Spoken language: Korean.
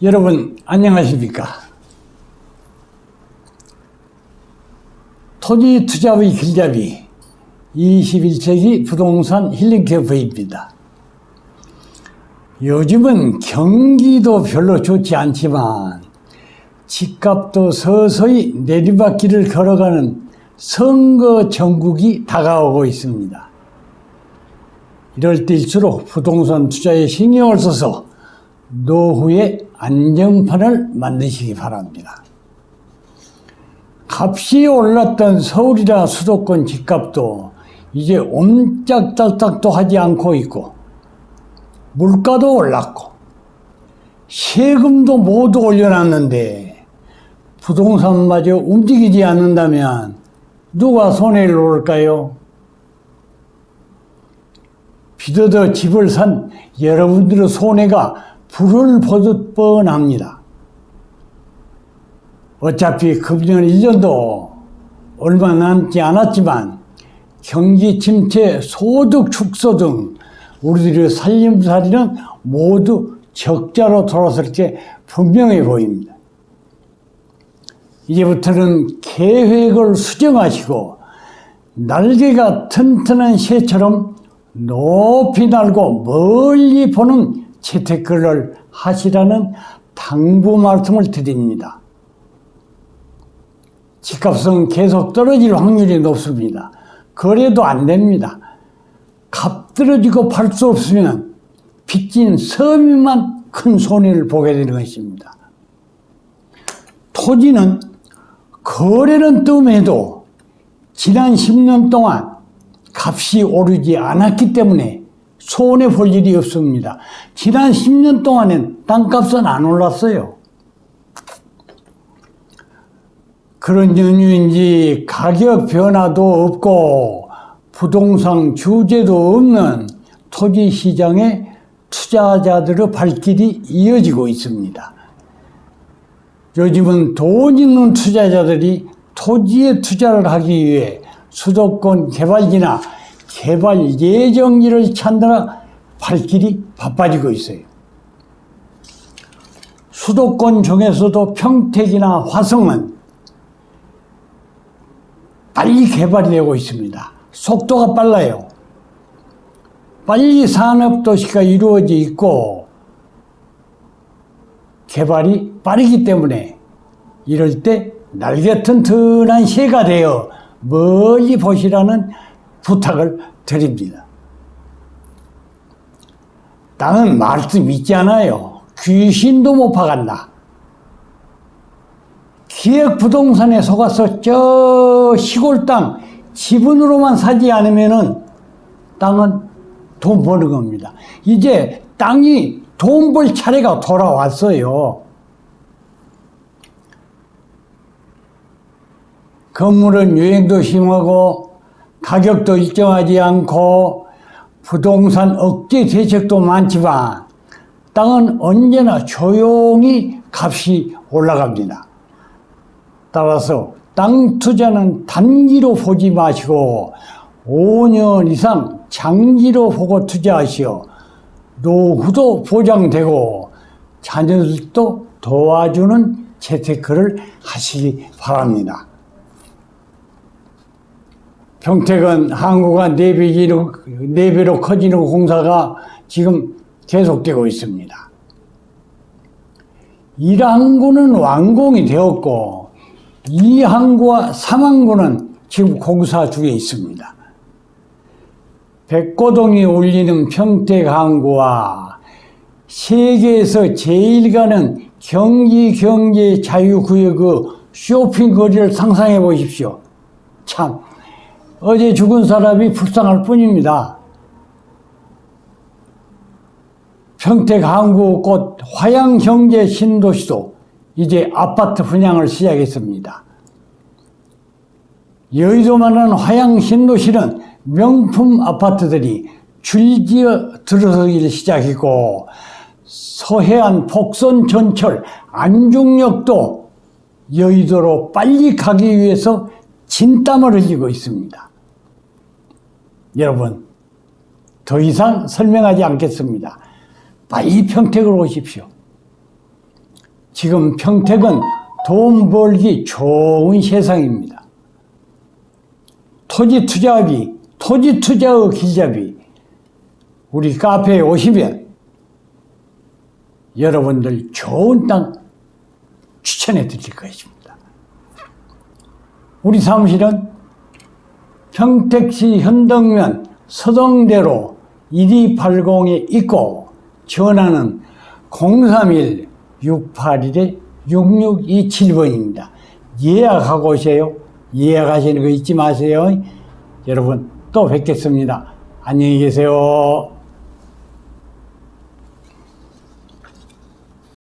여러분 안녕하십니까? 토지 투자의 길잡이 21세기 부동산 힐링 캠프입니다. 요즘은 경기도 별로 좋지 않지만 집값도 서서히 내리막길을 걸어가는 선거 전국이 다가오고 있습니다. 이럴 때일수록 부동산 투자에 신경을 써서 노후의 안정판을 만드시기 바랍니다. 값이 올랐던 서울이나 수도권 집값도 이제 옴짝달싹도 하지 않고 있고 물가도 올랐고 세금도 모두 올려놨는데 부동산마저 움직이지 않는다면 누가 손해를 볼까요? 비더더 집을 산 여러분들의 손해가 불을 보듯 뻔합니다. 어차피 금년 1년도 얼마 남지 않았지만 경기 침체, 소득 축소 등 우리들의 살림살이는 모두 적자로 돌아설 게 분명해 보입니다. 이제부터는 계획을 수정하시고 날개가 튼튼한 새처럼 높이 날고 멀리 보는 재테크를 하시라는 당부 말씀을 드립니다. 집값은 계속 떨어질 확률이 높습니다. 거래도 안 됩니다. 값 떨어지고 팔 수 없으면 빚진 서민만 큰 손해를 보게 되는 것입니다. 토지는 거래는 뜸해도 지난 10년 동안 값이 오르지 않았기 때문에 손해 볼 일이 없습니다. 지난 10년 동안엔 땅값은 안 올랐어요. 그런 연유인지 가격 변화도 없고 부동산 규제도 없는 토지 시장에 투자자들의 발길이 이어지고 있습니다. 요즘은 돈 있는 투자자들이 토지에 투자를 하기 위해 수도권 개발지나 개발 예정지를 찾느라 발길이 바빠지고 있어요. 수도권 중에서도 평택이나 화성은 빨리 개발이 되고 있습니다. 속도가 빨라요. 빨리 산업도시가 이루어져 있고 개발이 빠르기 때문에 이럴 때 날개 튼튼한 새가 되어 멀리 보시라는 부탁을 드립니다. 땅은 말씀 있지 않아요. 귀신도 못 파간다. 기획부동산에 속아서 저 시골 땅 지분으로만 사지 않으면은 땅은 돈 버는 겁니다. 이제 땅이 돈 벌 차례가 돌아왔어요. 건물은 유행도 심하고 가격도 일정하지 않고 부동산 억제 대책도 많지만 땅은 언제나 조용히 값이 올라갑니다. 따라서 땅 투자는 단기로 보지 마시고 5년 이상 장기로 보고 투자하시어 노후도 보장되고 자녀들도 도와주는 재테크를 하시기 바랍니다. 평택은 항구가 4배로, 4배로 커지는 공사가 지금 계속되고 있습니다. 1항구는 완공이 되었고 2항구와 3항구는 지금 공사 중에 있습니다. 백고동이 울리는 평택항구와 세계에서 제일 가는 경기 경제 자유구역의 쇼핑거리를 상상해 보십시오. 참 어제 죽은 사람이 불쌍할 뿐입니다. 평택 항구 곧 화양 경제 신도시도 이제 아파트 분양을 시작했습니다. 여의도만한 화양 신도시는 명품 아파트들이 줄지어 들어서기 시작했고 서해안 폭선 전철 안중역도 여의도로 빨리 가기 위해서 진땀을 흘리고 있습니다. 여러분, 더 이상 설명하지 않겠습니다. 빨리 평택으로 오십시오. 지금 평택은 돈 벌기 좋은 세상입니다. 토지 투자비, 토지 투자의 기자비, 우리 카페에 오시면 여러분들 좋은 땅 추천해 드릴 것입니다. 우리 사무실은 평택시 현덕면 서동대로 1280에 있고 전화는 031-681-6627번입니다. 예약하고 오세요. 예약하시는 거 잊지 마세요. 여러분 또 뵙겠습니다. 안녕히 계세요.